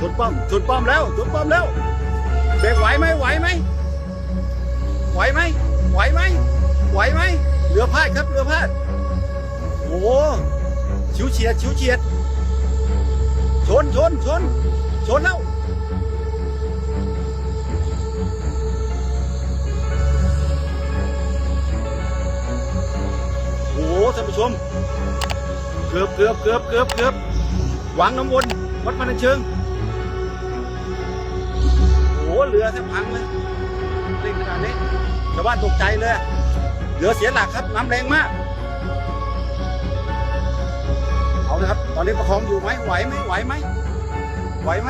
ชนป้อมชนป้อมแล้วชนป้อมแล้วเบรกไหวไหมไหวไหมไหวไหมไหวไหมไหวไหมเรือพาดครับเรือพาดโอ้โหชิวเฉียดชิวเฉียด ชนชนชนชนแล้วโอ้โหท่านผู้ชมเกือบเกือบเกือบเกือบเกือบวางน้ำวนวัดพนัญเชิง เรือแทบพังเลยเล่นขนาดนี้ชาวบ้านตกใจเลยเรือเสียหลักครับน้ำแรงมาก เอาเลยครับ ตอนนี้ประคองอยู่ไหมไหวไหมไหวไหมไหวไหม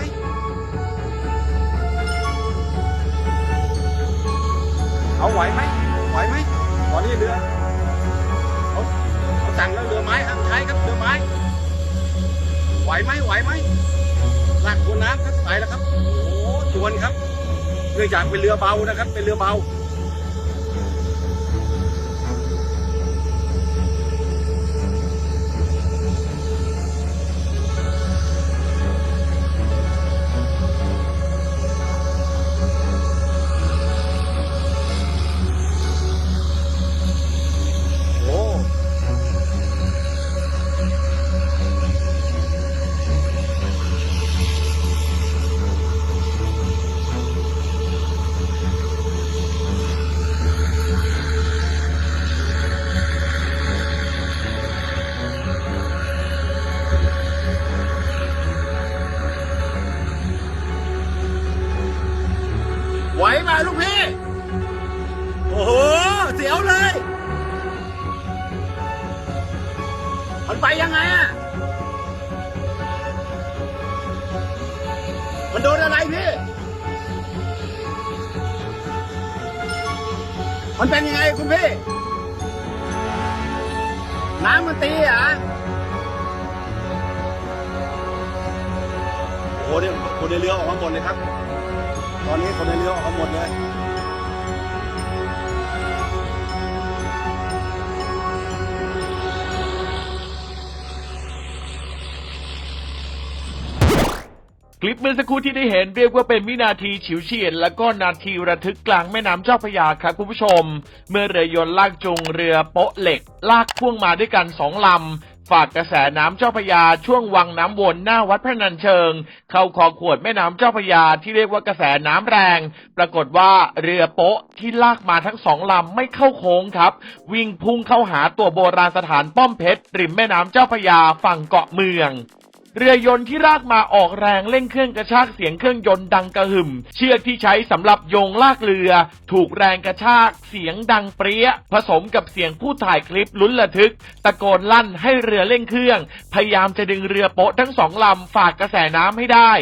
เอาไหวไหมไหวไหมตอนนี้เรือเขาเขาสั่งแล้วเรือไม้ห้ามใช้ครับเรือไม้ ไหวไหมไหวไหมหลากตัวน้ำครับไปแล้วครับโอ้โหชวนครับ นื่องจากเป็นเรือเบานะครับ เป็นเรือเบา ลูกพี่ โอ้โห เสียวเลย มันไปยังไงอะ มันโดนอะไรพี่ มันเป็นยังไงคุณพี่ น้ำมันตีอะโอ้โหเนี่ยคนในเรือออกมาหมดเลยครับ ตอนนี้คนในเรือออกมาหมดเลย คลิปเมื่อสักครู่ที่ได้เห็นเรียกว่าเป็นวินาทีฉิวเฉียดและก็นาทีระทึกกลางแม่น้ำเจ้าพระยาครับคุณผู้ชม เมื่อเรือยนต์ลากจูงเรือโป๊ะเหล็ก ลากพ่วงมาด้วยกันสองลำ ฝากกระแสน้ำเจ้าพยาช่วงวังน้ำวนหน้าวัดพระนันเชิง เข้าคอขวดแม่น้ำเจ้าพยาที่เรียกว่ากระแสน้ำแรง ปรากฏว่าเรือโป๊ะที่ลากมาทั้งสองลำไม่เข้าโค้งครับ วิ่งพุ่งเข้าหาตัวโบราณสถานป้อมเพชรริมแม่น้ำเจ้าพยาฝั่งเกาะเมือง เรือยนต์ที่ลากมาออกแรงเร่งเครื่องกระชากเสียงเครื่องยนต์ดังกระหึ่ม เชือกที่ใช้สำหรับโยงลากเรือ ถูกแรงกระชากเสียงดังเปรี้ย ผสมกับเสียงผู้ถ่ายคลิปลุ้นระทึก ตะโกนลั่นให้เรือเร่งเครื่อง พยายามจะดึงเรือโป๊ะทั้งสองลำฝากกระแสน้ำให้ได้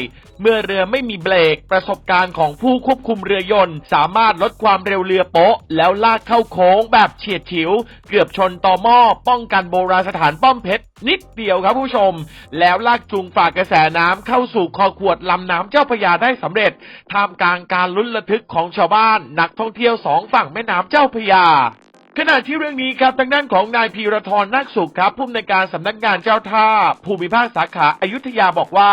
เมื่อเรือไม่มีเบรก ประสบการณ์ของผู้ควบคุมเรือยนต์ สามารถลดความเร็วเรือโป๊ะ แล้วลากเข้าโค้งแบบเฉียดฉิว เกือบชนต่อหม้อป้องกันโบราณสถานป้อมเพชรนิดเดียวครับผู้ชม แล้วลากจูงฝากกระแสน้ำเข้าสู่คอขวดลำน้ำเจ้าพระยาได้สำเร็จท่ามกลางการลุ้นระทึกของชาวบ้าน นักท่องเที่ยวสองฝั่งแม่น้ำเจ้าพระยา ขณะที่เรื่องนี้ครับทางด้านของนายพีรทรนักสุขครับผู้อำนวยการสำนักงานเจ้าท่า ภูมิภาคสาขาอายุทยาบอกว่า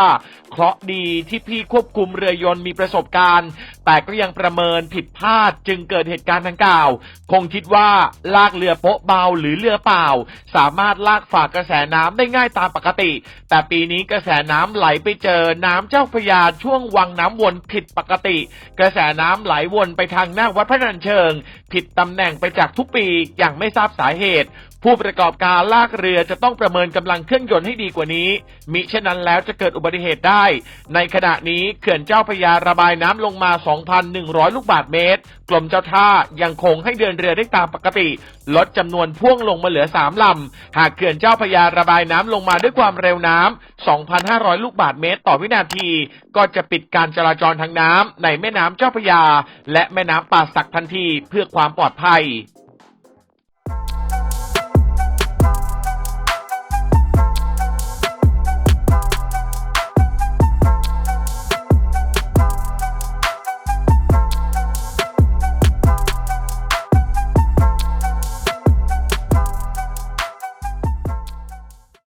เคราะห์ดีที่พี่ควบคุมเรือยนต์มีประสบการณ์ แต่ก็ยังประเมินผิดพลาดจึงเกิดเหตุการณ์ดังกล่าว คงคิดว่าลากเรือโป๊ะเบาหรือเรือเปล่า สามารถลากฝากกระแสน้ำได้ง่ายตามปกติ แต่ปีนี้กระแสน้ำไหลไปเจอน้ำเจ้าพระยาช่วงวังน้ำวนผิดปกติ กระแสน้ำไหลวนไปทางหน้าวัดพระนันเชิง ผิดตำแหน่งไปจากทุกปีอย่างไม่ทราบสาเหตุ ผู้ประกอบการลากเรือจะต้องประเมินกำลังเครื่องยนต์ให้ดีกว่านี้ มิฉะนั้นแล้วจะเกิดอุบัติเหตุได้ ในขณะนี้เขื่อนเจ้าพยาระบายน้ำลงมา 2,100 ลูกบาศก์เมตรกรมเจ้าท่ายังคงให้เดินเรือได้ตามปกติ ลดจำนวนพ่วงลงมาเหลือ 3 ลำ หากเขื่อนเจ้าพยาระบายน้ำลงมาด้วยความเร็วน้ำ 2,500 ลูกบาศก์เมตร ต่อวินาที ก็จะปิดการจราจรทางน้ำในแม่น้ำเจ้าพยา และแม่น้ำป่าสักทันทีเพื่อความปลอดภัย